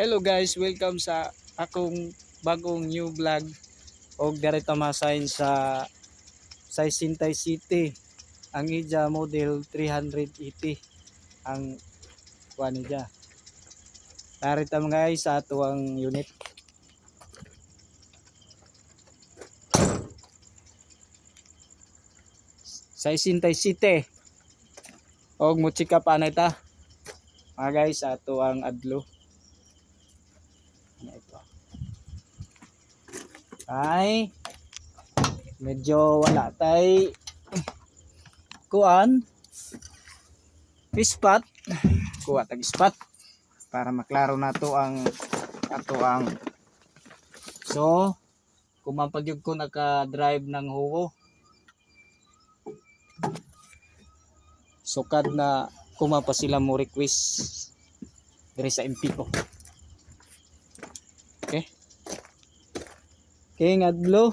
Hello guys, welcome sa akong bagong new vlog og diri ta masign sa sa Sintay City ang ija model 380 ang kuan ija. Dari ta mga guys sa ato ang unit. Sa Sintay City. Og mo chika pa na ta. Mga guys, ato ang adlo. Ano ito? Ay, medyo wala tay. Kuan spot kuha tag spot para maklaro na to ang ato ang. So kumampagyog ko naka drive ng huwo sukad na kumapa sila mo request diri sa MP ko ang adlo.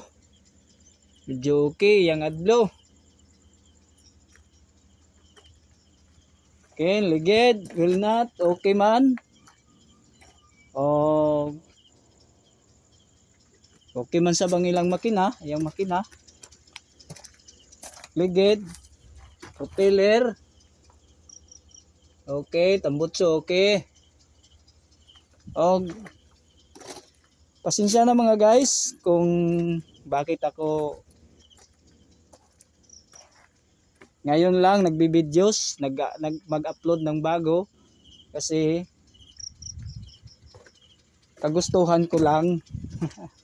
Medyo okay ang adlo. Okay ligid. Will not. Okay man. Oh. Okay man sa bang ilang makina. Yung makina. Ligid. Propeller. Okay tambutso okay. Og pasensya na mga guys kung bakit ako ngayon lang nagbi-videos, nag, nag mag-upload ng bago kasi kagustuhan ko lang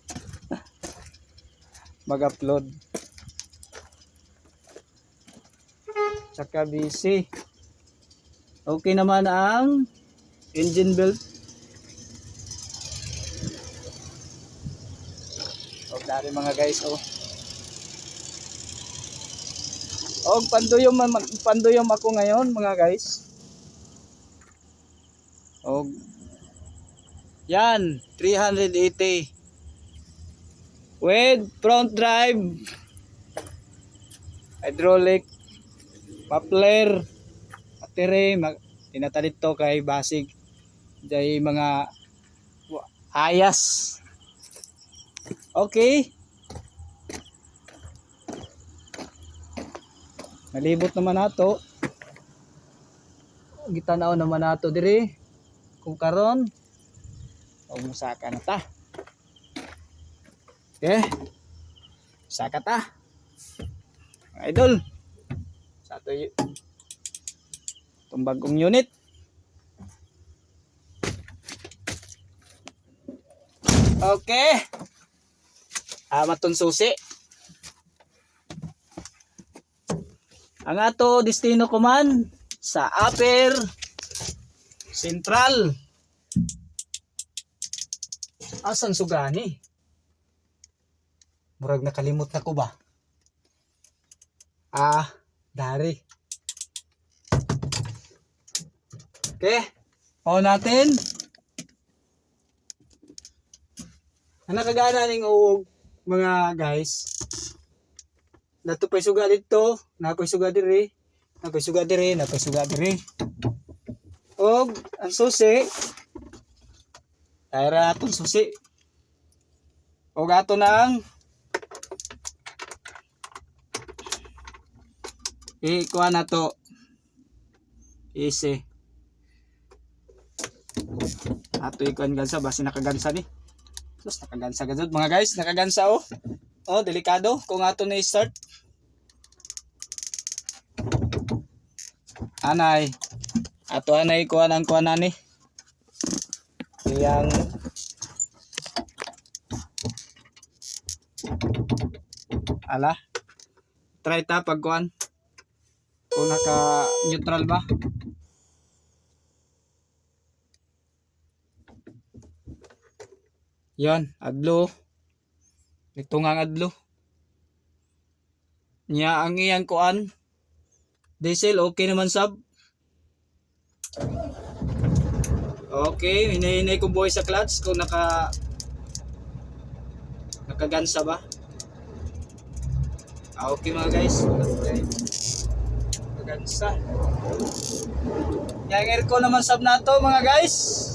mag-upload. Tsaka busy. Okay naman ang engine belt. O, dari mga guys, oh. Og panduyom man panduyom ako ngayon mga guys. Og yan 380 with front drive. Hydraulic. Muffler battery mag tinatalit to kay basig. Jay mga hayas okay Nalibot naman nato. Gitanaw naman nato diri. Kung karon og musaka na ta. Okay. Saka ta. Idol. Sa ato y- itong bagong unit. Okay. Amat tong susi. Ang ato destino ko man sa Upper Central. Asan sugani? Murag nakalimot na ko ba? Ah, dari. Okay. O natin. Ang nakagana ning uog mga guys. Nato pa'y suga dito, napoy suga diri, napoy suga diri, napoy suga diri. Og ang susi, tayra atong susi. Og ato na ang ikuha na to. Easy. Ato ikuan gansa, basi nakagansa ni. Sus, nakagansa gazod mga guys, nakagansa oh. Oh, delikado kung ato na i-start. Anay. Ato anay kuha ng kuha na ni. Iyang Ala. Try ta pag kuhan. Kung naka neutral ba? Yan, adlo. Ito nga ang adlo. Nya ang iyang kuan. Diesel okay naman sab. Okay, hinahinay ko buhay sa clutch kung naka nakagansa ba. Ah, okay mga guys. Okay. Nakagansa. Yang aircon naman sab nato mga guys.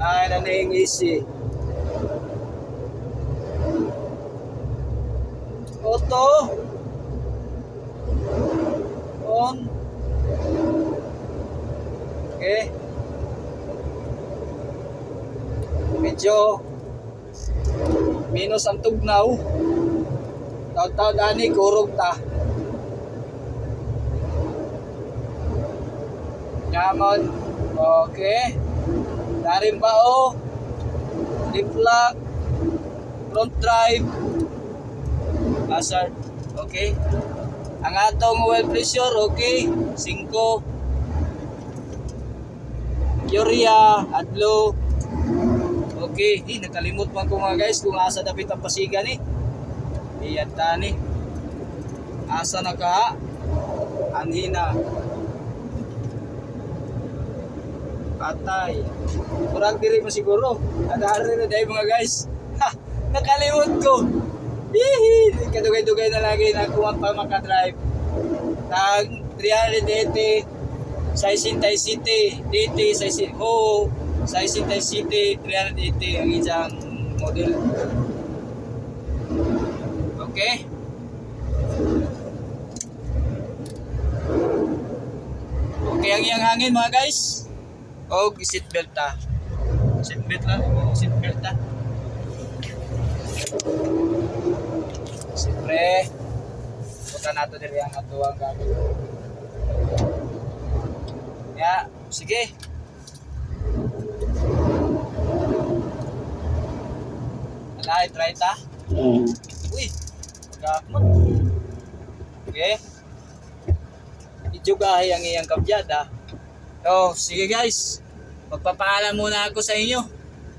Ay, naning easy. Auto. On. Okay. Medyo minus ang tugnaw. Taw-taw dani kurog ta. Yaman. Okay. Darin ba o? Lip lock. Front drive. Hazard. Okay. Ang atong oil pressure, okay. 5. Urea, adlo. Okay. Di, nakalimot man ko mga guys kung asa dapat ang pasigan eh. Iyan tani. Asa na ka? Ang Patay. Kurang diri mo siguro. Adari na dahil mga guys. Ha! Nakalimot ko. Hihi! Kadugay-dugay na lagi na kuha pa makadrive. Tag 380 sa Sintay City. DT sa City. Oo. Sa Sintay City 380 ang isang model. Okay? Okay ang iyang hangin mga guys. O seatbelt ta. Seatbelt lang. Seatbelt ta. Siyempre, punta nato diri ang atuang gamit. Ya, sige. Alay, try ta. Uy, pagkakot. Okay. Ijugahay ang iyang kabyada. So, sige guys. Magpapaalam muna ako sa inyo.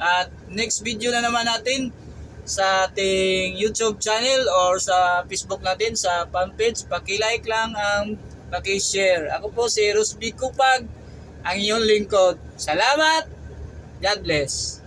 At next video na naman natin sa ating YouTube channel or sa Facebook natin sa fanpage. Paki-like lang ang paki-share. Ako po si Rusby Kupag, ang iyong lingkod. Salamat! God bless!